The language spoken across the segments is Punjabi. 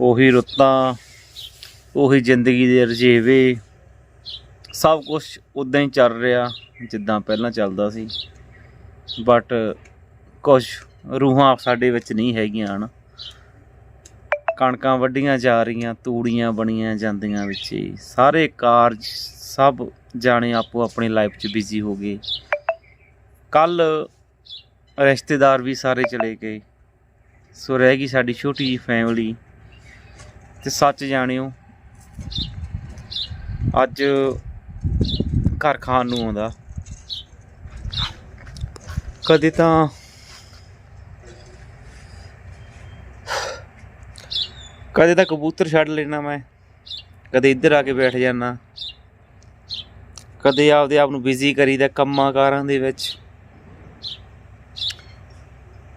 ਉਹੀ ਰੁੱਤਾਂ, ਉਹੀ ਜ਼ਿੰਦਗੀ ਦੇ ਰਜੇਵੇ ਸਭ ਕੁਝ ਉਦਾਂ ਹੀ ਚੱਲ ਰਿਹਾ, ਜਿੱਦਾਂ ਪਹਿਲਾਂ ਚੱਲਦਾ ਸੀ। ਬਟ ਕੁਝ ਰੂਹਾਂ ਸਾਡੇ ਵਿੱਚ ਨਹੀਂ ਹੈਗੀਆਂ, ਹਨ। ਕਣਕਾਂ ਵੱਢੀਆਂ ਜਾ ਰਹੀਆਂ, ਤੂੜੀਆਂ ਬਣੀਆਂ ਜਾਂਦੀਆਂ ਵਿੱਚ ਸਾਰੇ ਕਾਰਜ ਸਭ ਜਾਣੇ ਆਪੋ ਆਪਣੀ ਲਾਈਫ 'ਚ ਬਿਜ਼ੀ ਹੋ ਗਏ। ਕੱਲ ਰਿਸ਼ਤੇਦਾਰ ਵੀ ਸਾਰੇ ਚਲੇ ਗਏ। ਸੋ ਰਹਿ ਗਈ ਸਾਡੀ ਛੋਟੀ ਜੀ ਫੈਮਿਲੀ ਤੇ ਸੱਚ ਜਾਣਿਓ, ਅੱਜ ਘਰ ਖਾਣ ਨੂੰ ਆਉਂਦਾ। ਕਦੇ ਤਾਂ ਕਦੇ ਤਾਂ ਕਬੂਤਰ ਛੱਡ ਲੈਣਾ ਮੈਂ, ਕਦੇ ਇੱਧਰ ਆ ਕੇ ਬੈਠ ਜਾਣਾ। ਕਦੇ ਆਪਦੇ ਆਪ ਨੂੰ ਬਿਜ਼ੀ ਕਰੀਦਾ ਕੰਮਾਂ ਕਾਰਾਂ ਦੇ ਵਿੱਚ।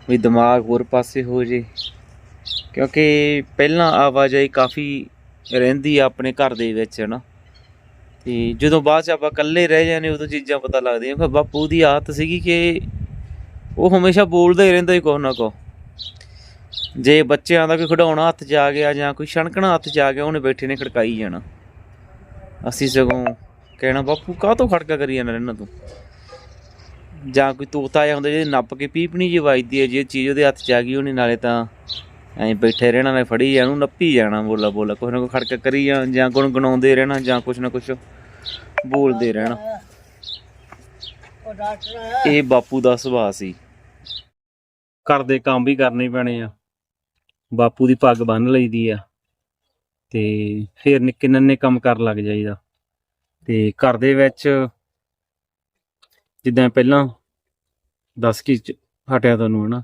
ਵੀ ਦਿਮਾਗ ਹੋਰ ਪਾਸੇ ਹੋ ਜੇ। ਕਿਉਂਕਿ ਪਹਿਲਾਂ ਆਵਾਜਾਈ ਕਾਫੀ ਰਹਿੰਦੀ ਆ ਆਪਣੇ ਘਰ ਦੇ ਵਿੱਚ ਨਾ ਤੇ ਜਦੋਂ ਬਾਅਦ ਚ ਆਪਾਂ ਇਕੱਲੇ ਰਹਿ ਜਾਂਦੇ ਉਦੋਂ ਚੀਜ਼ਾਂ ਪਤਾ ਲੱਗਦੀਆਂ। ਫਿਰ ਬਾਪੂ ਦੀ ਆਦਤ ਸੀਗੀ ਕਿ ਉਹ ਹਮੇਸ਼ਾ ਬੋਲਦਾ ਹੀ ਰਹਿੰਦਾ ਹੀ ਕੁਛ ਨਾ ਕੁਛ। ਜੇ ਬੱਚਿਆਂ ਦਾ ਕੋਈ ਖਿਡੌਣਾ ਹੱਥ 'ਚ ਆ ਗਿਆ ਜਾਂ ਕੋਈ ਛਣਕਣਾ ਹੱਥ 'ਚ ਆ ਗਿਆ, ਉਹਨੇ ਬੈਠੇ ਨੇ ਖੜਕਾਈ ਜਾਣਾ। ਅਸੀਂ ਸਗੋਂ ਕਹਿਣਾ, ਬਾਪੂ, ਕਾਹ ਤੋਂ ਖੜਕਾ ਕਰੀ ਜਾਂਦਾ ਇਹਨਾਂ ਤੂੰ? ਜਾਂ ਕੋਈ ਤੋਤਾ ਆਇਆ ਹੁੰਦਾ ਜਿਹਦੇ ਨੱਪ ਕੇ ਪੀਪਣੀ ਜੀ ਵੱਜਦੀ ਹੈ ਜੇ ਚੀਜ਼ ਉਹਦੇ ਹੱਥ 'ਚ ਆ ਗਈ, ਉਹਨੇ ਨਾਲੇ ਤਾਂ ਐਂ ਬੈਠੇ ਰਹਿਣਾ ਨਾਲੇ ਫੜੀ ਜਾਣਾ ਨੱਪੀ ਜਾਣਾ, ਬੋਲਾ ਬੋਲਾ, ਕੁਛ ਨਾ ਕੁਛ ਖੜਕ ਕਰੀ ਜਾਂ ਜਾਂ ਗੁਣਗੁਣਾਉਂਦੇ ਰਹਿਣਾ, ਜਾਂ ਕੁਛ ਨਾ ਕੁਛ ਬੋਲਦੇ ਰਹਿਣਾ। ਇਹ ਬਾਪੂ ਦਾ ਸੁਭਾਅ ਸੀ। ਘਰ ਦੇ ਕੰਮ ਵੀ ਕਰਨੇ ਪੈਣੇ ਆ। ਬਾਪੂ ਦੀ ਪੱਗ ਬੰਨ ਲਈਦੀ ਆ ਤੇ ਫਿਰ ਨਿੱਕੇ ਨੰਨੇ ਕੰਮ ਕਰਨ ਲੱਗ ਜਾਈਦਾ। ਤੇ ਘਰ ਦੇ ਵਿੱਚ ਜਿੱਦਾਂ ਪਹਿਲਾਂ ਦੱਸ ਕੇ ਹਟਿਆ ਤੁਹਾਨੂੰ ਹਨਾ,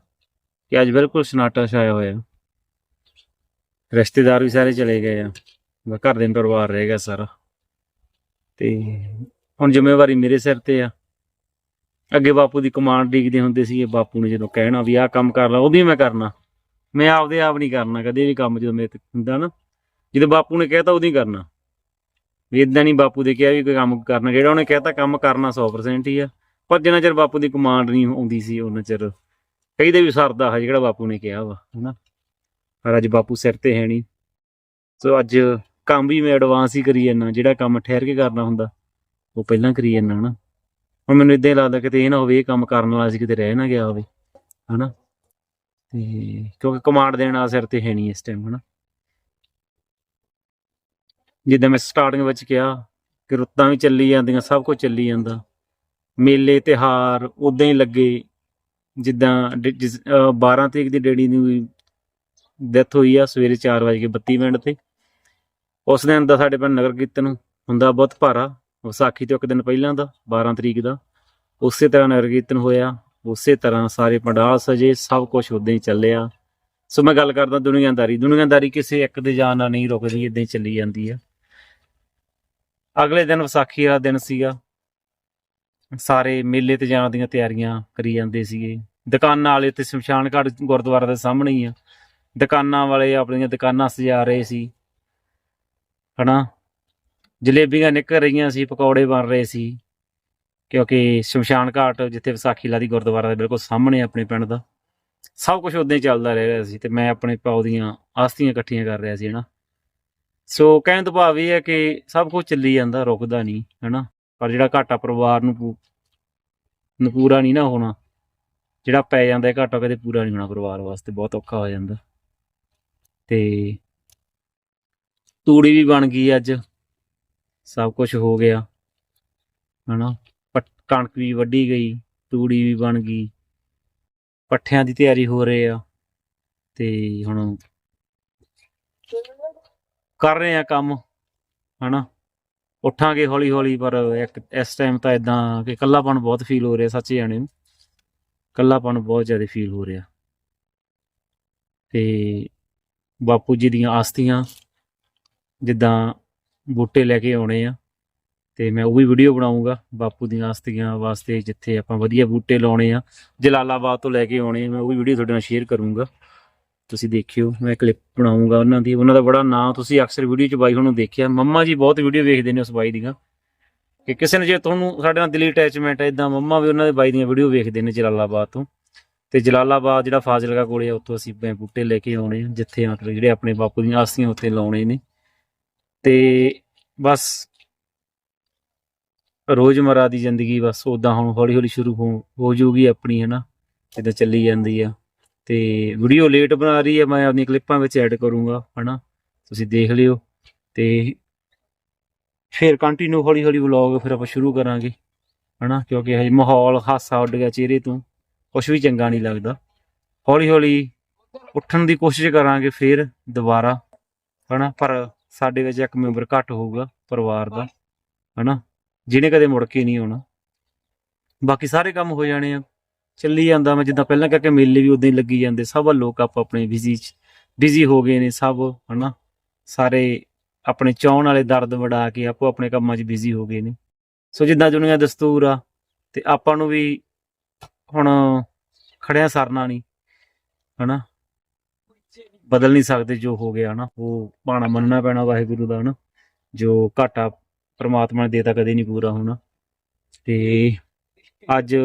ਕਿ ਅੱਜ ਬਿਲਕੁਲ ਸਨਾਟਾ ਛਾਇਆ ਹੋਇਆ। ਰਿਸ਼ਤੇਦਾਰ ਵੀ ਸਾਰੇ ਚਲੇ ਗਏ ਆ। ਬਸ ਘਰ ਦੇ ਪਰਿਵਾਰ ਰਹਿ ਗਿਆ ਸਾਰਾ। ਤੇ ਹੁਣ ਜ਼ਿੰਮੇਵਾਰੀ ਮੇਰੇ ਸਿਰ ਤੇ ਆ। ਅੱਗੇ ਬਾਪੂ ਦੀ ਕਮਾਂਡ ਡੀਕਦੇ ਹੁੰਦੇ ਸੀ ਬਾਪੂ ਨੇ ਜਦੋਂ ਕਹਿਣਾ ਵੀ ਆਹ ਕੰਮ ਕਰ ਲਾ ਉਹ ਵੀ ਮੈਂ ਕਰਨਾ। ਮੈਂ ਆਪਦੇ ਆਪ ਨਹੀਂ ਕਰਨਾ ਕਦੇ ਵੀ ਕੰਮ ਜਦੋਂ ਮੇਰੇ ਤੇ ਹੁੰਦਾ ਨਾ। ਜਦੋਂ ਬਾਪੂ ਨੇ ਕਹਿਤਾ ਉਹਦੀ ਕਰਨਾ। ਵੀ ਇਦਾਂ ਨਹੀਂ ਬਾਪੂ ਦੇ ਕਿਹਾ ਵੀ ਕੋਈ ਕੰਮ ਕਰਨਾ। ਜਿਹੜਾ ਉਹਨੇ ਕਹਿਤਾ ਕੰਮ ਕਰਨਾ 100% ਹੀ ਆ। ਪਰ ਜਿੰਨਾ ਚਿਰ ਬਾਪੂ ਦੀ ਕਮਾਂਡ ਨਹੀਂ ਆਉਂਦੀ ਸੀ, ਉਹਨਾਂ ਚਿਰ ਕਈ ਦੇ ਵੀ ਸਰਦਾ ਹੈ ਜਿਹੜਾ ਬਾਪੂ ਨੇ ਕਿਹਾ ਵਾ, ਹਨਾ। ਪਰ ਅੱਜ ਬਾਪੂ ਸਿਰ ਤੇ ਹੈ ਨਹੀਂ। ਸੋ ਅੱਜ ਕੰਮ ਵੀ ਮੈਂ ਐਡਵਾਂਸ ਹੀ ਕਰੀ ਜਾਂਦਾ, ਜਿਹੜਾ ਕੰਮ ਠਹਿਰ ਕੇ ਕਰਨਾ ਹੁੰਦਾ, ਉਹ ਪਹਿਲਾਂ ਕਰੀ ਜਾਂਦਾ, ਹਨਾ। ਹੁਣ ਮੈਨੂੰ ਇਦਾਂ ਹੀ ਲੱਗਦਾ ਕਿਤੇ ਇਹ ਨਾ ਹੋਵੇ, ਇਹ ਕੰਮ ਕਰਨ ਵਾਲਾ ਸੀ, ਕਿਤੇ ਰਹਿ ਨਾ ਗਿਆ ਹੋਵੇ, ਹਨਾ। ਤੇ ਕਿਉਂਕਿ ਕਮਾਂਡ ਦੇਣ ਵਾਲਾ ਸਿਰ ਤੇ ਹੈ ਨਹੀਂ ਇਸ ਟਾਈਮ ਹਨਾ। ਜਿੱਦਾਂ ਮੈਂ ਸਟਾਰਟਿੰਗ ਵਿੱਚ ਕਿਹਾ ਕਿ ਰੁੱਤਾਂ ਵੀ ਚੱਲੀ ਜਾਂਦੀਆਂ, ਸਭ ਕੁਝ ਚੱਲੀ ਜਾਂਦਾ। ਮੇਲੇ ਤਿਹਾਰ ਉਦਾਂ ਹੀ ਲੱਗੇ, ਜਿੱਦਾਂ ਜਿਸ- ਅਹ 12 ਤਰੀਕ ਦੀ ਡੈਡੀ ਦੀ ਡੈਥ ਹੋਈ ਆ ਸਵੇਰੇ 4:32 ਮਿੰਟ ਤੇ। ਉਸ ਦਿਨ ਦਾ ਸਾਡੇ ਪਿੰਡ ਨਗਰ ਕੀਰਤਨ ਹੁੰਦਾ ਬਹੁਤ ਭਾਰਾ, ਵਿਸਾਖੀ ਤੋਂ ਇੱਕ ਦਿਨ ਪਹਿਲਾਂ ਦਾ 12 ਤਰੀਕ ਦਾ। ਉਸੇ ਤਰ੍ਹਾਂ ਨਗਰ ਕੀਰਤਨ ਹੋਇਆ, ਉਸੇ ਤਰ੍ਹਾਂ ਸਾਰੇ ਪੰਡਾਲ ਸਜੇ, ਸਭ ਕੁਝ ਉਦਾਂ ਹੀ ਚੱਲਿਆ। ਸੋ ਮੈਂ ਗੱਲ ਕਰਦਾ ਦੁਨੀਆਦਾਰੀ ਦੁਨੀਆਦਾਰੀ ਕਿਸੇ ਇੱਕ ਦੇ ਜਾਣ ਨਾਲ ਨਹੀਂ ਰੁਕਦੀ ਇਦਾਂ ਹੀ ਚੱਲੀ ਜਾਂਦੀ ਆ। ਅਗਲੇ ਦਿਨ ਵਿਸਾਖੀ ਵਾਲਾ ਦਿਨ ਸੀਗਾ। ਸਾਰੇ ਮੇਲੇ ਤੇ ਜਾਣ ਦੀਆਂ ਤਿਆਰੀਆਂ ਕਰੀ ਜਾਂਦੇ ਸੀਗੇ। ਦੁਕਾਨਾਂ ਵਾਲੇ ਤੇ ਸ਼ਮਸ਼ਾਨ ਘਾਟ ਗੁਰਦੁਆਰਾ ਦੇ ਸਾਹਮਣੇ ਹੀ ਆ। ਦੁਕਾਨਾਂ ਵਾਲੇ ਆਪਣੀਆਂ ਦੁਕਾਨਾਂ ਸਜਾ ਰਹੇ ਸੀ। ਹਨਾ? ਜਲੇਬੀਆਂ ਨਿਕਲ ਰਹੀਆਂ ਸੀ, ਪਕੌੜੇ ਬਣ ਰਹੇ ਸੀ। ਕਿਉਂਕਿ ਸ਼ਮਸ਼ਾਨ ਘਾਟ ਜਿੱਥੇ ਵਿਸਾਖੀ ਲਾਦੀ ਗੁਰਦੁਆਰਾ ਦੇ ਬਿਲਕੁਲ ਸਾਹਮਣੇ ਆਪਣੇ ਪਿੰਡ ਦਾ, ਸਭ ਕੁਝ ਉਦਾਂ ਹੀ ਚੱਲਦਾ ਰਹਿ ਰਿਹਾ ਸੀ ਤੇ ਮੈਂ ਆਪਣੇ ਪਾਉ ਦੀਆਂ ਆਸਤੀਆਂ ਇਕੱਠੀਆਂ ਕਰ ਰਿਹਾ ਸੀ, ਹਨਾ? ਸੋ ਕਹਿਣ ਤੋਂ ਭਾਵ ਇਹ ਹੈ ਕਿ ਸਭ ਕੁਝ ਚੱਲੀ ਜਾਂਦਾ, ਰੁਕਦਾ ਨਹੀਂ, ਹਨਾ? ਪਰ ਜਿਹੜਾ ਘਾਟਾ ਪਰਿਵਾਰ ਨੂੰ ਪੂ- ਨੂੰ ਪੂਰਾ ਨਹੀਂ ਨਾ ਹੋਣਾ, ਜਿਹੜਾ ਪੈ ਜਾਂਦਾ ਘਾਟਾ ਕਦੇ ਪੂਰਾ ਨਹੀਂ ਹੋਣਾ ਪਰਿਵਾਰ ਵਾਸਤੇ, ਬਹੁਤ ਔਖਾ ਹੋ ਜਾਂਦਾ। ਤੇ ਤੂੜੀ ਵੀ ਬਣ ਗਈ ਅੱਜ। ਸਭ ਕੁਝ ਹੋ ਗਿਆ। ਹਨਾ? ਪਟ- ਕਣਕ ਵੀ ਵੱਢੀ ਗਈ, ਤੂੜੀ ਵੀ ਬਣ ਗਈ। ਪੱਠਿਆਂ ਦੀ ਤਿਆਰੀ ਹੋ ਰਹੀ ਆ ਤੇ ਹੁਣ ਕਰ ਰਹੇ ਆ ਕੰਮ, ਹਨਾ? ਉੱਠਾਂਗੇ ਹੌਲੀ ਹੌਲੀ ਪਰ ਇੱਕ, ਇਸ ਟਾਈਮ ਤਾਂ ਇਦਾਂ ਕਿ ਇਕੱਲਾਪਣ ਬਹੁਤ ਫੀਲ ਹੋ ਰਿਹਾ, ਸੱਚੇ ਜਾਣੇ ਨੂੰ। ਇਕੱਲਾਪਣ ਬਹੁਤ ਜ਼ਿਆਦਾ ਫੀਲ ਹੋ ਰਿਹਾ। ਤੇ ਬਾਪੂ ਜੀ ਦੀਆਂ ਆਸਤੀਆਂ, ਜਿੱਦਾਂ ਬੂਟੇ ਲੈ ਕੇ ਆਉਣੇ ਆ, ਤੇ ਮੈਂ ਉਹ ਵੀ ਵੀਡੀਓ ਬਣਾਉਂਗਾ ਬਾਪੂ ਦੀਆਂ ਆਸਤੀਆਂ ਵਾਸਤੇ ਜਿੱਥੇ ਆਪਾਂ ਵਧੀਆ ਬੂਟੇ ਲਾਉਣੇ ਆ, ਜਲਾਲਾਬਾਦ ਤੋਂ ਲੈ ਕੇ ਆਉਣੇ ਆ, ਮੈਂ ਉਹ ਵੀ ਵੀਡੀਓ ਤੁਹਾਡੇ ਨਾਲ ਸ਼ੇਅਰ ਕਰੂੰਗਾ। ਤੁਸੀਂ ਦੇਖਿਓ, ਮੈਂ ਕਲਿੱਪ ਬਣਾਉਂਗਾ ਉਹਨਾਂ ਦੀ, ਉਹਨਾਂ ਦਾ ਬੜਾ ਨਾਂ ਤੁਸੀਂ ਅਕਸਰ ਵੀਡੀਓ 'ਚ ਬਾਈ ਹੁਣ ਦੇਖਿਆ, ਮੰਮਾ ਜੀ ਬਹੁਤ ਵੀਡੀਓ ਵੇਖਦੇ ਨੇ ਉਸ ਬਾਈ ਦੀਆਂ। ਕਿ ਕਿਸੇ ਨੇ ਜੇ ਤੁਹਾਨੂੰ ਸਾਡੇ ਨਾਲ ਦਿਲੀ ਅਟੈਚਮੈਂਟ ਹੈ ਇਦਾਂ ਮੰਮਾ ਵੀ ਉਹਨਾਂ ਦੇ ਬਾਈ ਦੀਆਂ ਵੀਡੀਓ ਵੇਖਦੇ ਨੇ ਜਲਾਲਾਬਾਦ ਤੋਂ। ਤੇ ਜਲਾਲਾਬਾਦ ਜਿਹੜਾ ਫਾਜ਼ਿਲਕਾ ਕੋਲੇ ਆ, ਉੱਥੋਂ ਅਸੀਂ ਮੈਂ ਬੂਟੇ ਲੈ ਕੇ ਆਉਣੇ ਆ, ਜਿੱਥੇ ਆ ਕੇ ਜਿਹੜੇ ਆਪਣੇ ਬਾਪੂ ਦੀਆਂ ਆਸੀਆਂ ਉੱਥੇ ਲਾਉਣੇ ਨੇ। ਤੇ ਬਸ ਰੋਜ਼ਮਰਾ ਦੀ ਜ਼ਿੰਦਗੀ ਬਸ ਉਦਾਂ ਹੁਣ ਹੌਲੀ ਹੌਲੀ ਸ਼ੁਰੂ ਹੋ ਹੋ ਆਪਣੀ ਹੈ ਨਾ ਜਿੱਦਾਂ ਚੱਲੀ ਜਾਂਦੀ ਆ। ਤੇ ਵੀਡੀਓ ਲੇਟ ਬਣਾ ਰਹੀ ਹੈ ਮੈਂ ਆਪਣੀ ਕਲਿੱਪਾਂ ਵਿੱਚ ਐਡ ਕਰੂੰਗਾ, ਹਨਾ? ਤੁਸੀਂ ਦੇਖ ਲਿਓ। ਤੇ ਫਿਰ ਕੰਟੀਨਿਊ ਹੌਲੀ ਹੌਲੀ ਵਲੌਗ ਫਿਰ ਆਪਾਂ ਸ਼ੁਰੂ ਕਰਾਂਗੇ, ਹਨਾ? ਕਿਉਂਕਿ ਹਜੇ ਮਾਹੌਲ ਹਾਸਾ ਉੱਡ ਗਿਆ ਚਿਹਰੇ ਤੋਂ। ਕੁਝ ਵੀ ਚੰਗਾ ਨਹੀਂ ਲੱਗਦਾ। ਹੌਲੀ ਹੌਲੀ ਉੱਠਣ ਦੀ ਕੋਸ਼ਿਸ਼ ਕਰਾਂਗੇ ਫਿਰ ਦੁਬਾਰਾ, ਹਨਾ? ਪਰ ਸਾਡੇ ਵਿੱਚ ਇੱਕ ਮੈਂਬਰ ਘੱਟ ਹੋਊਗਾ ਪਰਿਵਾਰ ਦਾ, ਹਨਾ? ਜਿਹਨੇ ਕਦੇ ਮੁੜ ਕੇ ਨਹੀਂ ਆਉਣਾ। ਬਾਕੀ ਸਾਰੇ ਕੰਮ ਹੋ ਜਾਣੇ ਆ। ਚੱਲੀ ਜਾਂਦਾ ਮੈਂ, ਜਿੱਦਾਂ ਪਹਿਲਾਂ ਕਹਿ ਕੇ ਮੇਲੇ ਵੀ ਉਦਾਂ ਹੀ ਲੱਗੀ ਜਾਂਦੇ। ਸਭ ਲੋਕ ਆਪ ਆਪਣੇ ਬਿਜ਼ੀ ਚ ਬਿਜ਼ੀ ਹੋ ਗਏ ਨੇ ਸਭ, ਹਨਾ? ਸਾਰੇ ਆਪਣੇ ਚਾਹਣ ਵਾਲੇ ਦਰਦ ਵੜਾ ਕੇ ਆਪੋ ਆਪਣੇ ਕੰਮਾਂ 'ਚ ਬਿਜ਼ੀ ਹੋ ਗਏ ਨੇ। ਸੋ ਜਿੱਦਾਂ ਦੁਨੀਆ ਦਸਤੂਰ ਆ ਤੇ ਆਪਾਂ ਨੂੰ ਵੀ ਹੁਣ ਖੜਿਆ ਸਰਨਾ ਨਹੀਂ, ਹਨਾ? ਬਦਲ ਨਹੀਂ ਸਕਦੇ ਜੋ ਹੋ ਗਿਆ, ਹਨਾ? ਉਹ ਭਾਣਾ ਮੰਨਣਾ ਪੈਣਾ ਵਾਹਿਗੁਰੂ ਦਾ, ਹਨਾ? ਜੋ ਘਾਟਾ ਪ੍ਰਮਾਤਮਾ ਨੇ ਦੇਤਾ ਕਦੇ ਨਹੀਂ ਪੂਰਾ ਹੋਣਾ। ਤੇ ਅੱਜ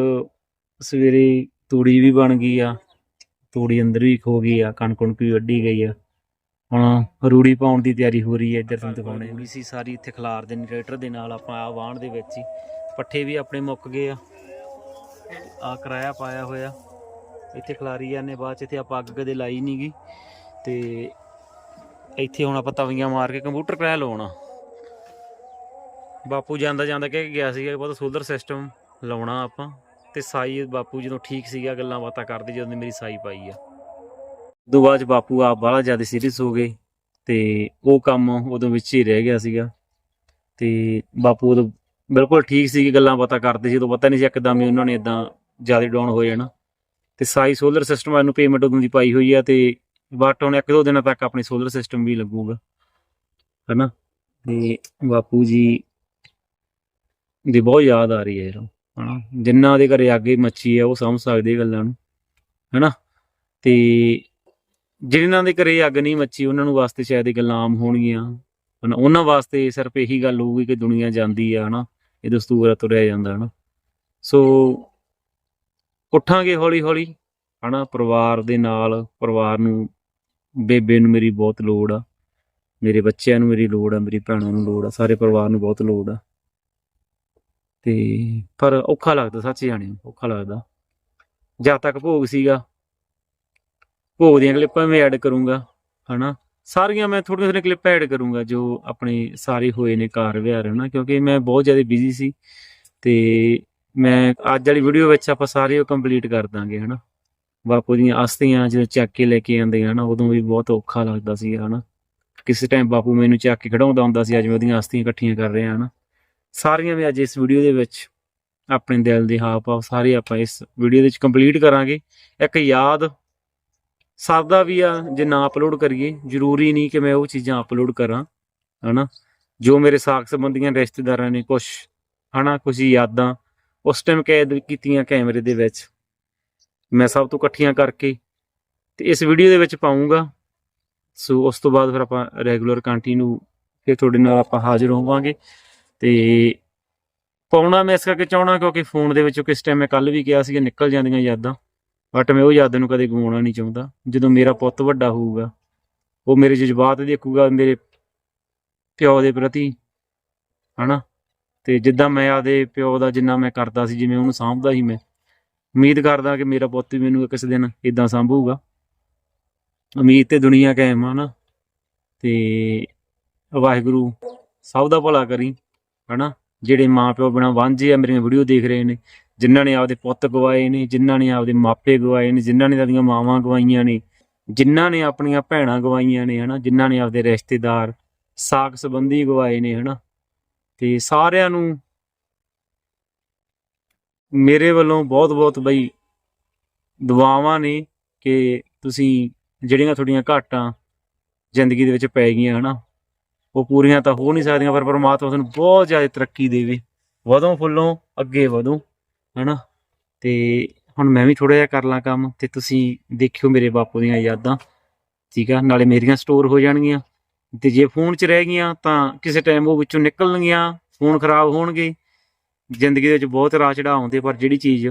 ਸਵੇਰੇ ਤੂੜੀ ਵੀ ਬਣ ਗਈ ਆ, ਤੂੜੀ ਅੰਦਰ ਵੀ ਖੋ ਗਈ ਆ, ਕਣਕ ਕੁਣਕ ਵੀ ਵੱਢੀ ਗਈ ਆ। ਹੁਣ ਰੂੜੀ ਪਾਉਣ ਦੀ ਤਿਆਰੀ ਹੋ ਰਹੀ ਹੈ ਇੱਧਰ ਤੁਹਾਨੂੰ ਦਿਖਾਉਣੇ ਵੀ ਸੀ ਸਾਰੀ ਇੱਥੇ ਖਲਾਰ ਦੇ, ਟਰੈਕਟਰ ਦੇ ਨਾਲ ਆਪਾਂ ਆ ਵਾਹਣ ਦੇ ਵਿੱਚ ਹੀ, ਪੱਠੇ ਵੀ ਆਪਣੇ ਮੁੱਕ ਗਏ ਆ। ਆ ਕਿਰਾਇਆ ਪਾਇਆ ਹੋਇਆ। ਇੱਥੇ ਖਲਾਰੀ ਜਾਂਦੇ ਬਾਅਦ ਚ ਇੱਥੇ ਆਪਾਂ ਅੱਗ ਕਦੇ ਲਾਈ ਨਹੀਂਗੀ ਤੇ ਇੱਥੇ ਹੁਣ ਆਪਾਂ ਤਵੀਆਂ ਮਾਰ ਕੇ ਕੰਪਿਊਟਰ ਕਿਰਾਇਆ ਲਾਉਣਾ। ਬਾਪੂ ਜਾਂਦਾ ਜਾਂਦਾ ਕਹਿ ਕੇ ਗਿਆ ਸੀਗਾ ਕਿ ਬਹੁਤ ਸੋਲਰ ਸਿਸਟਮ ਲਾਉਣਾ ਆਪਾਂ। ਤੇ ਸਾਈ ਬਾਪੂ ਜਦੋਂ ਠੀਕ ਸੀਗਾ, ਗੱਲਾਂ ਬਾਤਾਂ ਕਰਦੇ ਜਦੋਂ ਮੇਰੀ ਸਾਈ ਪਾਈ ਆ। ਉਦੋਂ ਬਾਅਦ 'ਚ ਬਾਪੂ ਆਪ ਬਾਹਲਾ ਜ਼ਿਆਦਾ ਸੀਰੀਅਸ ਹੋ ਗਏ। ਤੇ ਉਹ ਕੰਮ ਉਦੋਂ ਵਿੱਚ ਹੀ ਰਹਿ ਗਿਆ ਸੀਗਾ। ਤੇ ਬਾਪੂ ਉਦੋਂ ਬਿਲਕੁਲ ਠੀਕ ਸੀ ਗੱਲਾਂ ਬਾਤਾਂ ਕਰਦੇ ਸੀ, ਉਦੋਂ ਪਤਾ ਨਹੀਂ ਸੀ ਇੱਕਦਮ ਹੀ ਉਹਨਾਂ ਨੇ ਇਦਾਂ ਜ਼ਿਆਦਾ ਡਾਊਨ ਹੋ ਜਾਣਾ ਤੇ ਸਾਈ ਸੋਲਰ ਸਿਸਟਮ ਨੂੰ ਪੇਮੈਂਟ ਉਦੋਂ ਦੀ ਪਾਈ ਹੋਈ ਆ ਤੇ ਬਟ ਹੁਣ ਇੱਕ ਦੋ ਦਿਨਾਂ ਤੱਕ ਆਪਣੇ ਸੋਲਰ ਸਿਸਟਮ ਵੀ ਲੱਗੂਗਾ, ਹਨਾ। ਤੇ ਬਾਪੂ ਜੀ ਦੀ ਬਹੁਤ ਯਾਦ ਆ ਰਹੀ ਹੈ ਯਾਰ ਹਨਾ। ਜਿੰਨਾ ਦੇ ਘਰੇ ਅੱਗੇ ਮੱਛੀ ਆ, ਉਹ ਸਮਝ ਸਕਦੇ ਗੱਲਾਂ ਨੂੰ, ਹੈਨਾ। ਤੇ ਜਿਨ੍ਹਾਂ ਦੇ ਘਰੇ ਅੱਗ ਨਹੀਂ ਮੱਛੀ ਉਹਨਾਂ ਨੂੰ ਵਾਸਤੇ ਸ਼ਾਇਦ ਇਹ ਗੱਲਾਂ ਆਮ ਹੋਣਗੀਆਂ। ਹਨਾ, ਉਹਨਾਂ ਵਾਸਤੇ ਸਿਰਫ ਇਹੀ ਗੱਲ ਹੋਊਗੀ ਕਿ ਦੁਨੀਆ ਜਾਂਦੀ ਆ, ਹਨਾ। ਇਹ ਦਸਤੂਰ ਤੁਰਿਆ ਜਾਂਦਾ, ਹਨਾ। ਸੋ ਉੱਠਾਂਗੇ ਹੌਲੀ ਹੌਲੀ ਹਨਾ, ਪਰਿਵਾਰ ਦੇ ਨਾਲ, ਪਰਿਵਾਰ ਨੂੰ, ਬੇਬੇ ਨੂੰ ਮੇਰੀ ਬਹੁਤ ਲੋੜ ਆ, ਮੇਰੇ ਬੱਚਿਆਂ ਨੂੰ ਮੇਰੀ ਲੋੜ ਆ, ਮੇਰੀ ਭੈਣਾਂ ਨੂੰ ਲੋੜ ਆ, ਸਾਰੇ ਪਰਿਵਾਰ ਨੂੰ ਬਹੁਤ ਲੋੜ ਆ। ਤੇ, ਪਰ ਔਖਾ ਲੱਗਦਾ, ਸੱਚ ਜਾਣੇ ਔਖਾ ਲੱਗਦਾ। ਜਦ ਤੱਕ ਭੋਗ ਸੀਗਾ, ਭੋਗ ਦੀਆਂ ਕਲਿੱਪਾਂ ਮੈਂ ਐਡ ਕਰੂੰਗਾ, ਹਨਾ। ਸਾਰੀਆਂ ਮੈਂ ਥੋੜ੍ਹੀਆਂ ਥੋੜ੍ਹੀਆਂ ਕਲਿੱਪਾਂ ਐਡ ਕਰੂੰਗਾ ਜੋ ਆਪਣੇ ਸਾਰੇ ਹੋਏ ਨੇ ਕਾਰ ਵਿਹਾਰ, ਹਨਾ? ਕਿਉਂਕਿ ਮੈਂ ਬਹੁਤ ਜ਼ਿਆਦਾ ਬਿਜ਼ੀ ਸੀ ਤੇ ਮੈਂ ਅੱਜ ਵਾਲੀ ਵੀਡੀਓ ਵਿੱਚ ਆਪਾਂ ਸਾਰੇ ਉਹ ਕੰਪਲੀਟ ਕਰ ਦਾਂਗੇ, ਹਨਾ? ਬਾਪੂ ਦੀਆਂ ਅਸਥੀਆਂ ਜਦੋਂ ਚੱਕ ਕੇ ਲੈ ਕੇ ਆਉਂਦੇ ਹਨਾ? ਉਦੋਂ ਵੀ ਬਹੁਤ ਔਖਾ ਲੱਗਦਾ ਸੀ, ਹਨਾ? ਕਿਸੇ ਟਾਈਮ ਬਾਪੂ ਮੈਨੂੰ ਚੱਕ ਕੇ ਖੜਾਉਂਦਾ ਹੁੰਦਾ ਸੀ, ਅੱਜ ਮੈਂ ਉਹਦੀਆਂ ਅਸਥੀਆਂ ਇਕੱਠੀਆਂ ਕਰ ਰਿਹਾ, ਹਨਾ? ਸਾਰੀਆਂ ਮੈਂ ਅੱਜ ਇਸ ਵੀਡੀਓ ਦੇ ਵਿੱਚ ਆਪਣੇ ਦਿਲ ਦੇ ਹਾਵ ਭਾਵ ਸਾਰੇ ਆਪਾਂ ਇਸ ਵੀਡੀਓ ਦੇ ਵਿੱਚ ਕੰਪਲੀਟ ਕਰਾਂਗੇ। ਇੱਕ ਯਾਦ ਸਰਦਾ ਵੀ ਆ, ਜੇ ਨਾ ਅਪਲੋਡ ਕਰੀਏ, ਜ਼ਰੂਰੀ ਨਹੀਂ ਕਿ ਮੈਂ ਉਹ ਚੀਜ਼ਾਂ ਅਪਲੋਡ ਕਰਾਂ, ਹਨਾ? ਜੋ ਮੇਰੇ ਸਾਖ ਸੰਬੰਧੀਆਂ ਰਿਸ਼ਤੇਦਾਰਾਂ ਨੇ ਕੁਝ ਹਨਾ ਕੁਝ ਯਾਦਾਂ, ਉਸ ਟਾਈਮ ਕੈਦ ਕੀਤੀਆਂ ਕੈਮਰੇ ਦੇ ਵਿੱਚ, ਮੈਂ ਸਭ ਤੋਂ ਇਕੱਠੀਆਂ ਕਰਕੇ, ਤੇ ਇਸ ਵੀਡੀਓ ਦੇ ਵਿੱਚ ਪਾਉਂਗਾ। ਸੋ ਉਸ ਤੋਂ ਬਾਅਦ ਫਿਰ ਆਪਾਂ ਰੈਗੂਲਰ ਕੰਟੀਨਿਊ ਫਿਰ ਤੁਹਾਡੇ ਨਾਲ ਆਪਾਂ ਹਾਜ਼ਰ ਹੋਵਾਂਗੇ, ਤੇ ਪਾਉਣਾ ਮੈਂ ਇਸ ਕਰਕੇ ਚਾਹਣਾ ਕਿਉਂਕਿ ਫੋਨ ਦੇ ਵਿੱਚੋਂ ਕਿਸ ਟਾਈਮ ਮੈਂ ਕੱਲ ਵੀ ਕਿਹਾ ਸੀ ਨਿਕਲ ਜਾਂਦੀਆਂ ਯਾਦਾਂ। ਬਟ ਮੈਂ ਉਹ ਯਾਦਾਂ ਨੂੰ ਕਦੇ ਗਵਾਉਣਾ ਨਹੀਂ ਚਾਹੁੰਦਾ। ਜਦੋਂ ਮੇਰਾ ਪੁੱਤ ਵੱਡਾ ਹੋਊਗਾ, ਉਹ ਮੇਰੇ ਜਜ਼ਬਾਤ ਦੇਖੂਗਾ, ਮੇਰੇ ਪਿਓ ਦੇ ਪ੍ਰਤੀ, ਹਨਾ? ਤੇ ਜਿੱਦਾਂ ਮੈਂ ਆਦੇ ਪਿਓ ਦਾ ਜਿੰਨਾ ਮੈਂ ਕਰਦਾ ਸੀ, ਜਿਵੇਂ ਉਹਨੂੰ ਸਾਂਭਦਾ ਸੀ ਮੈਂ, ਉਮੀਦ ਕਰਦਾ ਕਿ ਮੇਰਾ ਪੁੱਤ ਵੀ ਮੈਨੂੰ ਕਿਸੇ ਦਿਨ ਇਦਾਂ ਸਾਂਭੂਗਾ। ਉਮੀਦ ਤੇ ਦੁਨੀਆ ਕਾਇਮ ਆ ਨਾ। ਤੇ ਵਾਹਿਗੁਰੂ ਸਭ ਦਾ ਭਲਾ ਕਰੀ, ਹਨਾ? ਜਿਹੜੇ ਮਾਂ ਪਿਓ ਬਿਨਾ ਵਾਂਝੇ ਆ, ਮੇਰੀਆਂ ਵੀਡੀਓ ਦੇਖ ਰਹੇ ਨੇ ਜਿਨ੍ਹਾਂ ਨੇ ਆਪਦੇ ਪੁੱਤ ਗਵਾਏ ਨੇ, ਜਿਨ੍ਹਾਂ ਨੇ ਆਪਦੇ ਮਾਪੇ ਗਵਾਏ ਨੇ, ਜਿਨ੍ਹਾਂ ਨੇ ਆਪਦੀਆਂ ਮਾਵਾਂ ਗਵਾਈਆਂ ਨੇ, ਜਿਨ੍ਹਾਂ ਨੇ ਆਪਣੀਆਂ ਭੈਣਾਂ ਗਵਾਈਆਂ ਨੇ, ਹਨਾ, ਜਿਨ੍ਹਾਂ ਨੇ ਆਪਦੇ ਰਿਸ਼ਤੇਦਾਰ ਸਾਕ ਸੰਬੰਧੀ ਗਵਾਏ ਨੇ, ਹਨਾ। ਤੇ ਸਾਰਿਆਂ ਨੂੰ ਮੇਰੇ ਵੱਲੋਂ ਬਹੁਤ ਬਹੁਤ ਬਈ ਦੁਆਵਾਂ ਨੇ ਕਿ ਤੁਸੀਂ ਜਿਹੜੀਆਂ ਤੁਹਾਡੀਆਂ ਘਾਟਾਂ ਜ਼ਿੰਦਗੀ ਦੇ ਵਿੱਚ ਪੈ ਗਈਆਂ, ਹਨਾ, ਉਹ ਪੂਰੀਆਂ ਤਾਂ ਹੋ ਨਹੀਂ ਸਕਦੀਆਂ, ਪਰ ਪਰਮਾਤਮਾ ਤੁਹਾਨੂੰ ਬਹੁਤ ਜ਼ਿਆਦਾ ਤਰੱਕੀ ਦੇਵੇ। ਵਧੋ ਫੁੱਲੋਂ, ਅੱਗੇ ਵਧੋ। ਹਨਾ? ਤੇ ਹੁਣ ਮੈਂ ਵੀ ਥੋੜਾ ਜਿਹਾ ਕਰ ਲਾਂ ਕੰਮ ਤੇ ਤੁਸੀਂ ਦੇਖਿਓ ਮੇਰੇ ਬਾਪੂ ਦੀਆਂ ਯਾਦਾਂ, ਠੀਕ ਆ? ਨਾਲੇ ਮੇਰੀਆਂ ਸਟੋਰ ਹੋ ਜਾਣਗੀਆਂ। ਤੇ ਜੇ ਫੋਨ 'ਚ ਰਹਿ ਗਈਆਂ ਤਾਂ ਕਿਸੇ ਟਾਈਮ ਉਹ ਵਿੱਚੋਂ ਨਿਕਲਣਗੀਆਂ ਫੋਨ ਖਰਾਬ ਹੋਣਗੇ। ਜ਼ਿੰਦਗੀ ਦੇ ਵਿੱਚ ਬਹੁਤ ਰਾਹ ਚੜਾਅ ਆਉਂਦੇ, ਪਰ ਜਿਹੜੀ ਚੀਜ਼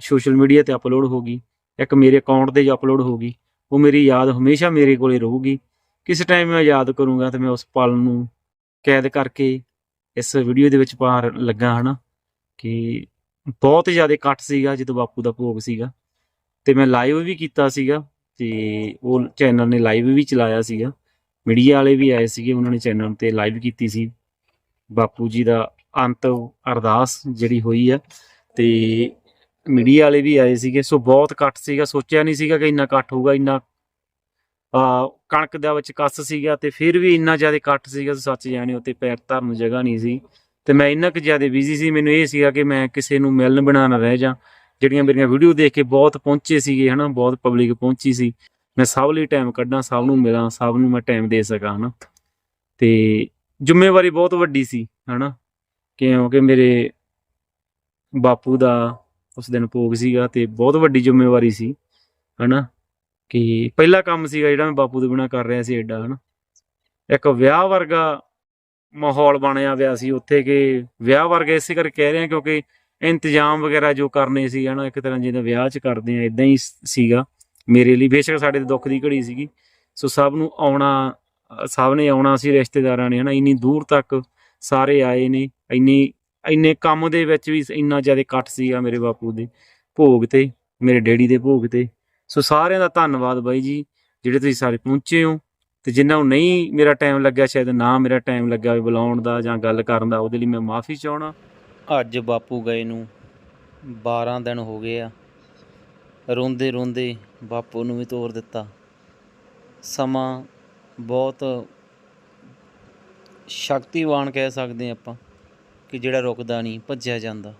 ਸੋਸ਼ਲ ਮੀਡੀਆ ਤੇ ਅਪਲੋਡ ਹੋ ਗਈ, ਇੱਕ ਮੇਰੇ ਅਕਾਊਂਟ ਤੇ ਅਪਲੋਡ ਹੋਊਗੀ ਉਹ ਮੇਰੀ ਯਾਦ ਹਮੇਸ਼ਾ ਮੇਰੇ ਕੋਲੇ ਰਹੂਗੀ। ਕਿਸੇ ਟਾਈਮ ਮੈਂ ਯਾਦ ਕਰੂੰਗਾ ਤੇ ਮੈਂ ਉਸ ਪਲ ਨੂੰ ਕੈਦ ਕਰਕੇ ਇਸ ਵੀਡੀਓ ਦੇ ਵਿੱਚ ਪਾ ਲੱਗਾ, ਹਨਾ? ਕਿ ਬਹੁਤ ਜ਼ਿਆਦਾ ਇਕੱਠ ਸੀਗਾ ਜਦੋਂ ਬਾਪੂ ਦਾ ਭੋਗ ਸੀਗਾ। ਤੇ ਮੈਂ ਲਾਈਵ ਵੀ ਕੀਤਾ ਸੀਗਾ ਤੇ ਉਹ ਚੈਨਲ ਨੇ ਲਾਈਵ ਵੀ ਚਲਾਇਆ ਸੀਗਾ। ਮੀਡੀਆ ਵਾਲੇ ਵੀ ਆਏ ਸੀਗੇ, ਉਹਨਾਂ ਨੇ ਚੈਨਲ ਤੇ ਲਾਈਵ ਕੀਤੀ ਸੀ। ਬਾਪੂ ਜੀ ਦਾ ਅੰਤ ਅਰਦਾਸ ਜਿਹੜੀ ਹੋਈ ਆ ਤੇ ਮੀਡੀਆ ਵਾਲੇ ਵੀ ਆਏ ਸੀਗੇ। ਸੋ ਬਹੁਤ ਇਕੱਠ ਸੀਗਾ। ਸੋਚਿਆ ਨਹੀਂ ਸੀਗਾ ਕਿ ਇੰਨਾ ਇਕੱਠ ਹੋਊਗਾ, ਇੰਨਾ, ਆ, ਕਣਕ ਦਾ ਵਿੱਚ ਕੱਸ ਸੀਗਾ ਤੇ ਫਿਰ ਵੀ ਇੰਨਾ ਜ਼ਿਆਦਾ ਇਕੱਠ ਸੀਗਾ। ਸੱਚ ਜਾਣੇ ਉੱਤੇ ਪੈਰ ਧਰਨ ਜਗ੍ਹਾ ਨਹੀਂ ਸੀ। ਤੇ ਮੈਂ ਇੰਨਾ ਕੁ ਜ਼ਿਆਦਾ ਬਿਜ਼ੀ ਸੀ, ਮੈਨੂੰ ਇਹ ਸੀਗਾ ਕਿ ਮੈਂ ਕਿਸੇ ਨੂੰ ਮਿਲਣ ਬਣਾ ਨਾ ਰਹਿ ਜਾ। ਜਿਹੜੀਆਂ ਮੇਰੀਆਂ ਵੀਡੀਓ ਦੇਖ ਕੇ ਬਹੁਤ ਪਹੁੰਚੇ ਸੀਗੇ, ਹਨਾ, ਬਹੁਤ ਪਬਲਿਕ ਪਹੁੰਚੀ ਸੀ। ਮੈਂ ਸਭ ਲਈ ਟਾਈਮ ਕੱਢਾਂ, ਸਭ ਨੂੰ ਮਿਲਾਂ, ਸਭ ਨੂੰ ਮੈਂ ਟਾਈਮ ਦੇ ਸਕਾਂ, ਹਨਾ। ਤੇ ਜ਼ਿੰਮੇਵਾਰੀ ਬਹੁਤ ਵੱਡੀ ਸੀ, ਹਨਾ। ਕਿਉਂਕਿ ਮੇਰੇ ਬਾਪੂ ਦਾ ਉਸ ਦਿਨ ਭੋਗ ਸੀਗਾ ਤੇ ਬਹੁਤ ਵੱਡੀ ਜ਼ਿੰਮੇਵਾਰੀ ਸੀ, ਹਨਾ। ਕਿ ਪਹਿਲਾ ਕੰਮ ਸੀਗਾ ਜਿਹੜਾ ਮੈਂ ਬਾਪੂ ਦੇ ਬਿਨਾ ਕਰ ਰਿਹਾ ਸੀ ਐਡਾ ਹਨਾ। ਇੱਕ ਵਿਆਹ ਵਰਗਾ ਮਾਹੌਲ ਬਣਿਆ ਹੋਇਆ ਸੀ ਉੱਥੇ ਕਿ ਵਿਆਹ ਵਰਗਾ ਇਸੇ ਕਰਕੇ ਕਹਿ ਰਹੇ ਰਿਹਾ ਕਿਉਂਕਿ ਇੰਤਜ਼ਾਮ ਵਗੈਰਾ ਜੋ ਕਰਨੇ ਸੀ, ਹਨਾ, ਇੱਕ ਤਰ੍ਹਾਂ ਜਿੱਦਾਂ ਵਿਆਹ 'ਚ ਕਰਦੇ ਆ ਇਦਾਂ ਹੀ ਸੀਗਾ ਮੇਰੇ ਲਈ। ਬੇਸ਼ੱਕ ਸਾਡੇ ਤੇ ਦੁੱਖ ਦੀ ਘੜੀ ਸੀਗੀ। ਸੋ ਸਭ ਨੂੰ ਆਉਣਾ, ਸਭ ਨੇ ਆਉਣਾ ਸੀ ਰਿਸ਼ਤੇਦਾਰਾਂ ਨੇ, ਹਨਾ, ਇੰਨੀ ਦੂਰ ਤੱਕ ਸਾਰੇ ਆਏ ਨੇ, ਇੰਨੀ, ਇੰਨੇ ਕੰਮ ਦੇ ਵਿੱਚ ਵੀ ਇੰਨਾ ਜ਼ਿਆਦਾ ਇਕੱਠ ਸੀਗਾ ਮੇਰੇ ਬਾਪੂ ਦੇ ਭੋਗ ਤੇ, ਮੇਰੇ ਡੈਡੀ ਦੇ ਭੋਗ ਤੇ। ਸੋ ਸਾਰਿਆਂ ਦਾ ਧੰਨਵਾਦ ਬਾਈ ਜੀ, ਜਿਹੜੇ ਤੁਸੀਂ ਸਾਰੇ ਪਹੁੰਚੇ ਹੋ। ਤੇ ਜਿਨ੍ਹਾਂ ਨੂੰ ਨਹੀਂ ਮੇਰਾ ਟਾਈਮ ਲੱਗਿਆ ਸ਼ਾਇਦ ਨਾ ਮੇਰਾ ਟਾਈਮ ਲੱਗਿਆ ਹੋਵੇ ਬੁਲਾਉਣ ਦਾ ਜਾਂ ਗੱਲ ਕਰਨ ਦਾ, ਉਹਦੇ ਲਈ ਮੈਂ ਮਾਫੀ ਚਾਹਣਾ ਅੱਜ ਬਾਪੂ ਗਏ ਨੂੰ 12 ਦਿਨ ਹੋ ਗਏ ਆ। ਰੋਂਦੇ ਰੋਂਦੇ ਬਾਪੂ ਨੂੰ ਵੀ ਤੋਰ ਦਿੱਤਾ। ਸਮਾਂ ਬਹੁਤ ਸ਼ਕਤੀਵਾਨ ਕਹਿ ਸਕਦੇ ਹਾਂ ਆਪਾਂ ਕਿ ਜਿਹੜਾ ਰੁਕਦਾ ਨਹੀਂ, ਭੱਜਿਆ ਜਾਂਦਾ।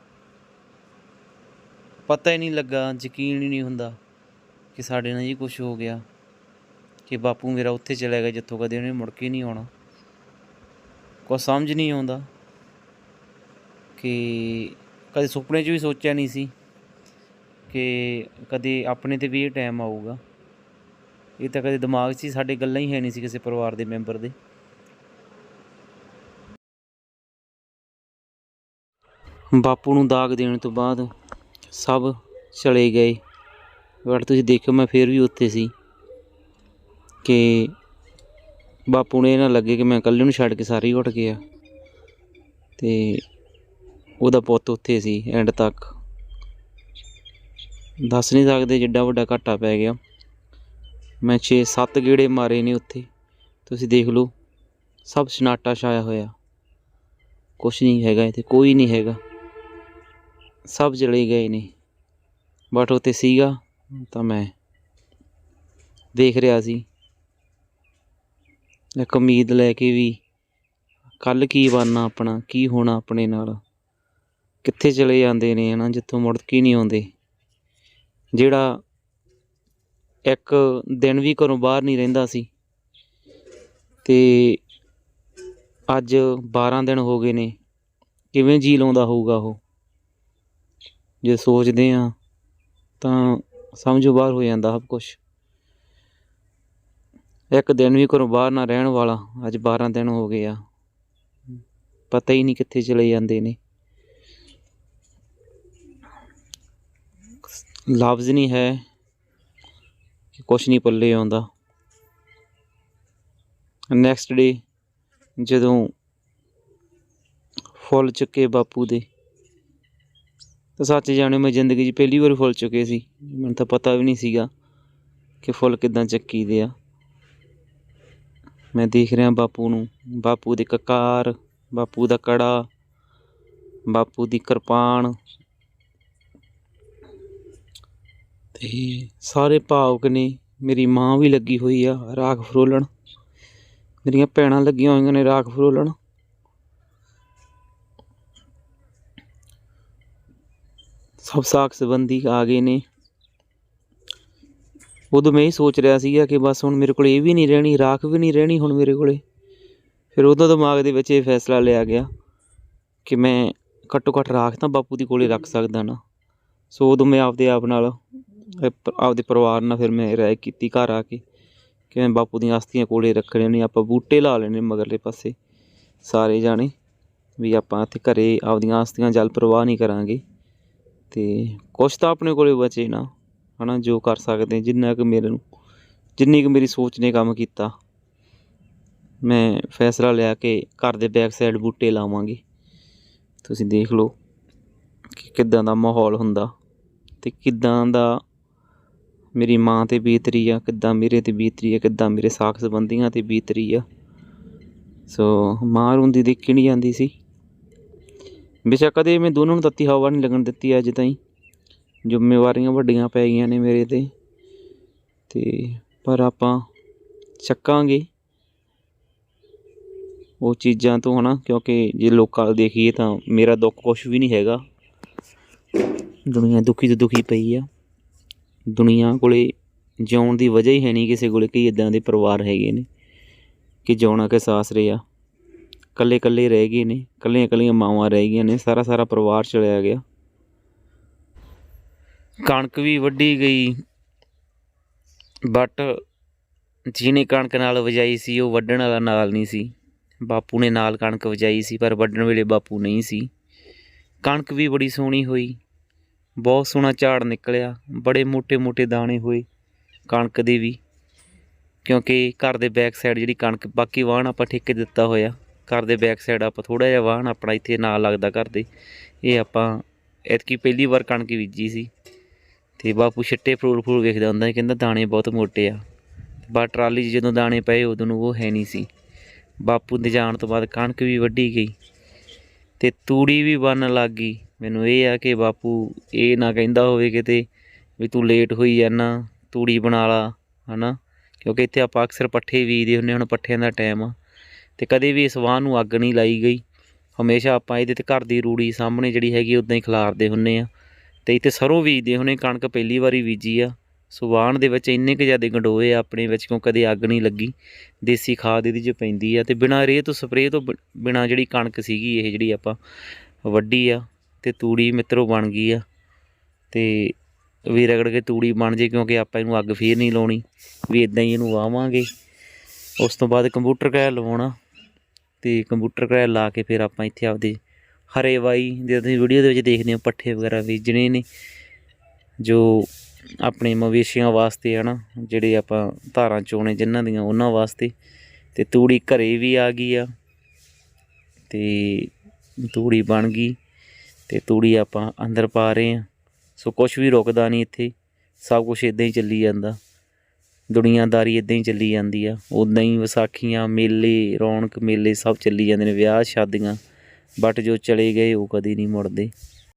ਪਤਾ ਹੀ ਨਹੀਂ ਲੱਗਾ, ਯਕੀਨ ਹੀ ਨਹੀਂ ਹੁੰਦਾ ਕਿ ਸਾਡੇ ਨਾਲ ਇਹ ਕੁਝ ਹੋ ਗਿਆ। ਕਿ ਬਾਪੂ ਮੇਰਾ ਉੱਥੇ ਚਲਾ ਗਿਆ ਜਿੱਥੋਂ ਕਦੇ ਉਹਨੇ ਮੁੜ ਕੇ ਨਹੀਂ ਆਉਣਾ। ਕੋਈ ਸਮਝ ਨਹੀਂ ਆਉਂਦਾ ਕਿ ਕਦੇ ਸੁਪਨੇ 'ਚ ਵੀ ਸੋਚਿਆ ਨਹੀਂ ਸੀ ਕਿ ਕਦੇ ਆਪਣੇ ਤੇ ਵੀ ਇਹ ਟਾਈਮ ਆਊਗਾ। ਇਹ ਤਾਂ ਕਦੇ ਦਿਮਾਗ 'ਚ ਹੀ ਸਾਡੇ ਗੱਲਾਂ ਹੀ ਹੈ ਨਹੀਂ ਸੀ ਕਿਸੇ ਪਰਿਵਾਰ ਦੇ ਮੈਂਬਰ ਦੇ। ਬਾਪੂ ਨੂੰ ਦਾਗ ਦੇਣ ਤੋਂ ਬਾਅਦ ਸਭ ਚਲੇ ਗਏ। ਬਟ ਤੁਸੀਂ ਦੇਖਿਓ ਮੈਂ ਫੇਰ ਵੀ ਉੱਥੇ ਸੀ। ਕਿ ਬਾਪੂ ਨੇ ਇਹ ਨਾ ਲੱਗੇ ਕਿ ਮੈਂ ਇਕੱਲੇ ਨੂੰ ਛੱਡ ਕੇ ਸਾਰੇ ਹੀ ਉੱਠ ਗਿਆ। ਤੇ ਉਹਦਾ ਪੁੱਤ ਉੱਥੇ ਸੀ ਐਂਡ ਤੱਕ। ਦੱਸ ਨਹੀਂ ਸਕਦੇ ਜਿੱਡਾ ਵੱਡਾ ਘਾਟਾ ਪੈ ਗਿਆ। ਮੈਂ 6-7 ਗੇੜੇ ਮਾਰੇ ਨੇ ਉੱਥੇ। ਤੁਸੀਂ ਦੇਖ ਲਓ, ਸਭ ਸਨਾਟਾ ਛਾਇਆ ਹੋਇਆ। ਕੁਛ ਨਹੀਂ ਹੈਗਾ ਇੱਥੇ, ਕੋਈ ਨਹੀਂ ਹੈਗਾ। ਸਭ ਚਲੇ ਗਏ ਨੇ। ਬਟ ਉੱਥੇ ਸੀਗਾ ਤਾਂ ਮੈਂ ਦੇਖ ਰਿਹਾ ਸੀ। ਇੱਕ ਉਮੀਦ ਲੈ ਕੇ ਵੀ ਕੱਲ ਕੀ ਬਣਨਾ ਆਪਣਾ, ਕੀ ਹੋਣਾ ਆਪਣੇ ਨਾਲ। ਕਿੱਥੇ ਚਲੇ ਜਾਂਦੇ ਨੇ ਹਨਾ, ਜਿੱਥੋਂ ਮੁੜ ਕੇ ਨਹੀਂ ਆਉਂਦੇ। ਜਿਹੜਾ ਇੱਕ ਦਿਨ ਵੀ ਘਰੋਂ ਬਾਹਰ ਨਹੀਂ ਰਹਿੰਦਾ ਸੀ, ਤੇ ਅੱਜ 12 ਦਿਨ ਹੋ ਗਏ ਨੇ, ਕਿਵੇਂ ਜੀ ਲਾਉਂਦਾ ਹੋਊਗਾ ਉਹ? ਜੇ ਸੋਚਦੇ ਆ ਤਾਂ ਸਮਝੋ ਬਾਹਰ ਹੋ ਜਾਂਦਾ ਸਭ ਕੁਝ ਇੱਕ ਦਿਨ ਵੀ ਘਰੋਂ ਬਾਹਰ ਨਾ ਰਹਿਣ ਵਾਲਾ, ਅੱਜ 12 ਦਿਨ ਹੋ ਗਏ ਆ। ਪਤਾ ਹੀ ਨਹੀਂ ਕਿੱਥੇ ਚਲੇ ਜਾਂਦੇ ਨੇ। ਲਫ਼ਜ਼ ਨਹੀਂ ਹੈ ਕੁਛ ਨਹੀਂ ਪੱਲੇ ਆਉਂਦਾ। ਨੈਕਸਟ ਡੇ ਜਦੋਂ ਫੁੱਲ ਚੁੱਕੇ ਬਾਪੂ ਦੇ। ਤਾਂ ਸੱਚ ਜਾਣੇ ਮੈਂ ਜ਼ਿੰਦਗੀ 'ਚ ਪਹਿਲੀ ਵਾਰ ਫੁੱਲ ਚੁੱਕੇ ਸੀ। ਮੈਨੂੰ ਤਾਂ ਪਤਾ ਵੀ ਨਹੀਂ ਸੀਗਾ ਕਿ ਫੁੱਲ ਕਿਦਾਂ ਚੱਕੀ ਦੇ ਆ। ਮੈਂ ਦੇਖ ਰਿਹਾ ਬਾਪੂ ਨੂੰ। ਬਾਪੂ ਦੇ ਕਕਾਰ, ਬਾਪੂ ਦਾ ਕੜਾ, ਬਾਪੂ ਦੀ ਕਿਰਪਾਨ। ਤੇ ਸਾਰੇ ਭਾਵਕ ਨੇ, ਮੇਰੀ ਮਾਂ ਵੀ ਲੱਗੀ ਹੋਈ ਆ ਰਾਖ ਫਰੋਲਣ। ਮੇਰੀਆਂ ਭੈਣਾਂ ਲੱਗੀਆਂ ਹੋਈਆਂ ਨੇ ਰਾਖ ਫਰੋਲਣ। ਸਭ ਸਾਖ ਸੰਬੰਧੀ ਆ ਗਏ ਨੇ। ਉਦੋਂ ਮੈਂ ਇਹ ਸੋਚ ਰਿਹਾ ਸੀਗਾ ਕਿ ਬਸ ਹੁਣ ਮੇਰੇ ਕੋਲ ਇਹ ਵੀ ਨਹੀਂ ਰਹਿਣੀ, ਰਾਖ ਵੀ ਨਹੀਂ ਰਹਿਣੀ ਹੁਣ ਮੇਰੇ ਕੋਲੇ। ਫਿਰ ਉਦੋਂ ਦਿਮਾਗ ਦੇ ਵਿੱਚ ਇਹ ਫੈਸਲਾ ਲਿਆ ਗਿਆ ਕਿ ਮੈਂ ਘੱਟੋ ਘੱਟ ਰਾਖ ਤਾਂ ਬਾਪੂ ਦੀ ਕੋਲੇ ਰੱਖ ਸਕਦਾ ਨਾ। ਸੋ ਉਦੋਂ ਮੈਂ ਆਪਦੇ ਆਪ ਨਾਲ ਆਪਦੇ ਪਰਿਵਾਰ ਨਾਲ ਫਿਰ ਮੈਂ ਰਾਏ ਕੀਤੀ ਘਰ ਆ ਕੇ ਕਿ ਮੈਂ ਬਾਪੂ ਦੀਆਂ ਅਸਥੀਆਂ ਕੋਲੇ ਰੱਖਣੇ ਨੇ, ਆਪਾਂ ਬੂਟੇ ਲਾ ਲੈਣੇ ਮਗਰਲੇ ਪਾਸੇ ਸਾਰੇ ਜਾਣੇ ਵੀ ਆਪਾਂ ਇੱਥੇ ਘਰੇ ਆਪਦੀਆਂ ਆਸਤੀਆਂ ਜਲ ਪ੍ਰਵਾਹ ਨਹੀਂ ਕਰਾਂਗੇ। ਤੇ ਕੁਛ ਤਾਂ ਆਪਣੇ ਕੋਲੇ ਬਚੇ ਨਾ। ਹਨਾ, ਜੋ ਕਰ ਸਕਦੇ ਜਿੰਨਾ ਕੁ ਮੇਰੇ ਨੂੰ, ਜਿੰਨੀ ਕੁ ਮੇਰੀ ਸੋਚ ਨੇ ਕੰਮ ਕੀਤਾ, ਮੈਂ ਫੈਸਲਾ ਲਿਆ ਕਿ ਘਰ ਦੇ ਬੈਕ ਸਾਈਡ ਬੂਟੇ ਲਾਵਾਂਗੇ। ਤੁਸੀਂ ਦੇਖ ਲਓ ਕਿ ਕਿੱਦਾਂ ਦਾ ਮਾਹੌਲ ਹੁੰਦਾ ਤੇ ਕਿੱਦਾਂ ਦਾ ਮੇਰੀ ਮਾਂ ਤੇ ਬੀਤਰੀ ਆ, ਕਿੱਦਾਂ ਮੇਰੇ ਤੇ ਬੀਤਰੀ ਆ, ਕਿੱਦਾਂ ਮੇਰੇ ਸਾਖ ਸੰਬੰਧੀਆਂ ਤੇ ਬੀਤਰੀ ਆ। ਸੋ ਮਾਂ ਰੋਂਦੀ ਦੇਖੀ ਨਹੀਂ ਜਾਂਦੀ ਸੀ। ਬੇਸ਼ੱਕ ਕਦੇ ਮੈਂ ਦੋਨਾਂ ਨੂੰ ਤੱਤੀ ਹਵਾ ਨਹੀਂ ਲੱਗਣ ਦਿੱਤੀ ਅੱਜ ਤਾਈਂ। ਜ਼ਿੰਮੇਵਾਰੀਆਂ ਵੱਡੀਆਂ ਪੈ ਗਈਆਂ ਨੇ ਮੇਰੇ ਤੇ। ਤੇ ਪਰ ਆਪਾਂ ਚੱਕਾਂਗੇ ਉਹ ਚੀਜ਼ਾਂ ਤੋਂ ਹਨਾ, ਕਿਉਂਕਿ ਜੇ ਲੋਕਾਂ ਵੱਲ ਦੇਖੀਏ ਤਾਂ ਮੇਰਾ ਦੁੱਖ ਕੁਛ ਵੀ ਨਹੀਂ ਹੈਗਾ। ਦੁਨੀਆ ਦੁਖੀ ਤੋਂ ਦੁਖੀ ਪਈ ਆ। ਦੁਨੀਆ ਕੋਲੇ ਜਿਉਣ ਦੀ ਵਜ੍ਹਾ ਹੀ ਹੈ ਨਹੀਂ ਕਿਸੇ ਕੋਲੇ ਕਈ ਇਦਾਂ ਦੇ ਪਰਿਵਾਰ ਹੈਗੇ ਨੇ, ਕਿ ਜਿਉਣਾ ਕੇ ਸਾਸਰੇ ਆ ਕੱਲੇ ਕੱਲੇ ਰਹਿ ਗਏ ਨੇ ਕੱਲੀਆਂ ਕੱਲੀਆਂ ਮਾਵਾਂ ਰਹਿ ਗਈਆਂ ਨੇ ਸਾਰਾ ਸਾਰਾ ਪਰਿਵਾਰ ਚਲਿਆ ਗਿਆ। ਕਣਕ ਵੀ ਵੱਢੀ ਗਈ। ਬਟ ਜਿਹਨੇ ਕਣਕ ਨਾਲ ਵਜਾਈ ਸੀ, ਉਹ ਵੱਢਣ ਵਾਲਾ ਨਾਲ ਨਹੀਂ ਸੀ। ਬਾਪੂ ਨੇ ਨਾਲ ਕਣਕ ਵਜਾਈ ਸੀ, ਪਰ ਵੱਢਣ ਵੇਲੇ ਬਾਪੂ ਨਹੀਂ ਸੀ। ਕਣਕ ਵੀ ਬੜੀ ਸੋਹਣੀ ਹੋਈ। ਬਹੁਤ ਸੋਹਣਾ ਝਾੜ ਨਿਕਲਿਆ। ਬੜੇ ਮੋٹے-ਮੋٹے ਦਾਣੇ ਹੋਏ ਕਣਕ ਦੇ ਵੀ। ਕਿਉਂਕਿ ਘਰ ਦੇ ਬੈਕ ਸਾਈਡ ਜਿਹੜੀ ਕਣਕ, ਬਾਕੀ ਵਾਹਣ ਆਪਾਂ ਠੇਕੇ ਦਿੱਤਾ ਹੋਇਆ। ਘਰ ਦੇ ਬੈਕ ਸਾਈਡ ਆਪਾਂ ਥੋੜਾ ਜਿਹਾ ਵਾਹਣ ਆਪਣਾ ਇੱਥੇ ਨਾਲ ਲੱਗਦਾ ਘਰ ਦੇ। ਇਹ ਆਪਾਂ, ਐਤਕੀ ਪਹਿਲੀ ਵਾਰ ਕਣਕ ਬੀਜੀ ਸੀ। ਤੇ ਬਾਪੂ ਛਿੱਟੇ ਫਰੂਲ ਫਰੂਲ ਵੇਖਦਾ ਹੁੰਦਾ ਸੀ, ਕਹਿੰਦਾ ਦਾਣੇ ਬਹੁਤ ਮੋਟੇ ਆ। ਬਾ ਟਰਾਲੀ 'ਚ ਜਦੋਂ ਦਾਣੇ ਪਏ, ਉਦੋਂ ਨੂੰ ਉਹ ਹੈ ਨਹੀਂ ਸੀ। ਬਾਪੂ ਦੇ ਜਾਣ ਤੋਂ ਬਾਅਦ ਕਣਕ ਵੀ ਵੱਢੀ ਗਈ ਤੇ ਤੂੜੀ ਵੀ ਬਣਨ ਲੱਗ ਗਈ। ਮੈਨੂੰ ਇਹ ਆ ਕਿ ਬਾਪੂ ਇਹ ਨਾ ਕਹਿੰਦਾ ਹੋਵੇ ਕਿਤੇ ਵੀ ਤੂੰ ਲੇਟ ਹੋਈ ਜਾਂਦਾ ਤੂੜੀ ਬਣਾ ਲਾ, ਹਨਾ? ਕਿਉਂਕਿ ਇੱਥੇ ਆਪਾਂ ਅਕਸਰ ਪੱਠੇ ਬੀਜਦੇ ਹੁੰਦੇ ਹੁਣ ਪੱਠਿਆਂ ਦਾ ਟਾਈਮ ਆ। ਤੇ ਕਦੇ ਵੀ ਇਸ ਵਾਹ ਨੂੰ ਅੱਗ ਨਹੀਂ ਲਾਈ ਗਈ। ਹਮੇਸ਼ਾ ਆਪਾਂ ਇਹਦੇ ਤੇ ਘਰ ਦੀ ਰੂੜੀ ਸਾਹਮਣੇ ਜਿਹੜੀ ਹੈਗੀ, ਉਦਾਂ ਹੀ ਖਿਲਾਰਦੇ ਹੁੰਨੇ ਆ ਤੇ ਇੱਥੇ ਸਰੋਂ ਬੀਜਦੇ ਹੁਣੇ, ਕਣਕ ਪਹਿਲੀ ਵਾਰੀ ਬੀਜੀ ਆ। ਸੋ ਸੁਬਾਨ ਦੇ ਵਿੱਚ ਇੰਨੇ ਕੁ ਜ਼ਿਆਦਾ ਗੰਡੋਏ ਆ ਆਪਣੇ ਵਿੱਚ, ਕਿਉਂ ਕਦੇ ਅੱਗ ਨਹੀਂ ਲੱਗੀ। ਦੇਸੀ ਖਾਦ ਇਹਦੀ 'ਚ ਪੈਂਦੀ ਆ ਤੇ ਬਿਨਾਂ ਰੇਹ ਤੋਂ, ਸਪਰੇਅ ਤੋਂ ਬ- ਬਿਨਾਂ ਜਿਹੜੀ ਕਣਕ ਸੀਗੀ, ਇਹ ਜਿਹੜੀ ਆਪਾਂ ਵੱਢੀ ਆ ਤੇ ਤੂੜੀ ਮਿੱਤਰੋ ਬਣ ਗਈ ਆ। ਤੇ ਵੀ ਰਗੜ ਕੇ ਤੂੜੀ ਬਣ ਜੇ, ਕਿਉਂਕਿ ਆਪਾਂ ਇਹਨੂੰ ਅੱਗ ਫੇਰ ਨਹੀਂ ਲਾਉਣੀ, ਵੀ ਇਦਾਂ ਹੀ ਇਹਨੂੰ ਵਾਵਾਂਗੇ ਉਸ ਤੋਂ ਬਾਅਦ ਕੰਪਿਊਟਰ ਕਰਾਇਆ ਲਵਾਉਣਾ ਤੇ ਕੰਪਿਊਟਰ ਕਰਾਇਆ ਲਾ ਕੇ ਫਿਰ ਆਪਾਂ ਇੱਥੇ ਆਪਦੇ ਹਰੇ ਵਾਈ ਜੇ ਤੁਸੀਂ ਵੀਡੀਓ ਦੇ ਵਿੱਚ ਦੇਖਦੇ ਹੋ, ਪੱਠੇ ਵਗੈਰਾ ਬੀਜਣੇ ਨੇ ਜੋ ਆਪਣੇ ਮਵੇਸ਼ੀਆਂ ਵਾਸਤੇ ਹਨਾ, ਜਿਹੜੇ ਆਪਾਂ ਧਾਰਾਂ ਚੋਣੇ ਜਿਨ੍ਹਾਂ ਦੀਆਂ, ਉਹਨਾਂ ਵਾਸਤੇ। ਤੇ ਤੂੜੀ ਘਰੇ ਵੀ ਆ ਗਈ ਆ, ਤੇ ਤੂੜੀ ਬਣ ਗਈ, ਤੇ ਤੂੜੀ ਆਪਾਂ ਅੰਦਰ ਪਾ ਰਹੇ ਆ। ਸੋ ਕੁਝ ਵੀ ਰੁਕਦਾ ਨਹੀਂ ਇੱਥੇ, ਸਭ ਕੁਝ ਇਦਾਂ ਹੀ ਚੱਲੀ ਜਾਂਦਾ। ਦੁਨੀਆਦਾਰੀ ਇਦਾਂ ਹੀ ਚੱਲੀ ਜਾਂਦੀ ਆ। ਉਦਾਂ ਹੀ ਵਿਸਾਖੀਆਂ, ਮੇਲੇ, ਰੌਣਕ, ਮੇਲੇ ਸਭ ਚੱਲੀ ਜਾਂਦੇ ਨੇ, ਵਿਆਹ, ਸ਼ਾਦੀਆਂ। ਬਟ ਜੋ ਚਲੇ ਗਏ ਉਹ ਕਦੀ ਨਹੀਂ ਮੁੜਦੇ।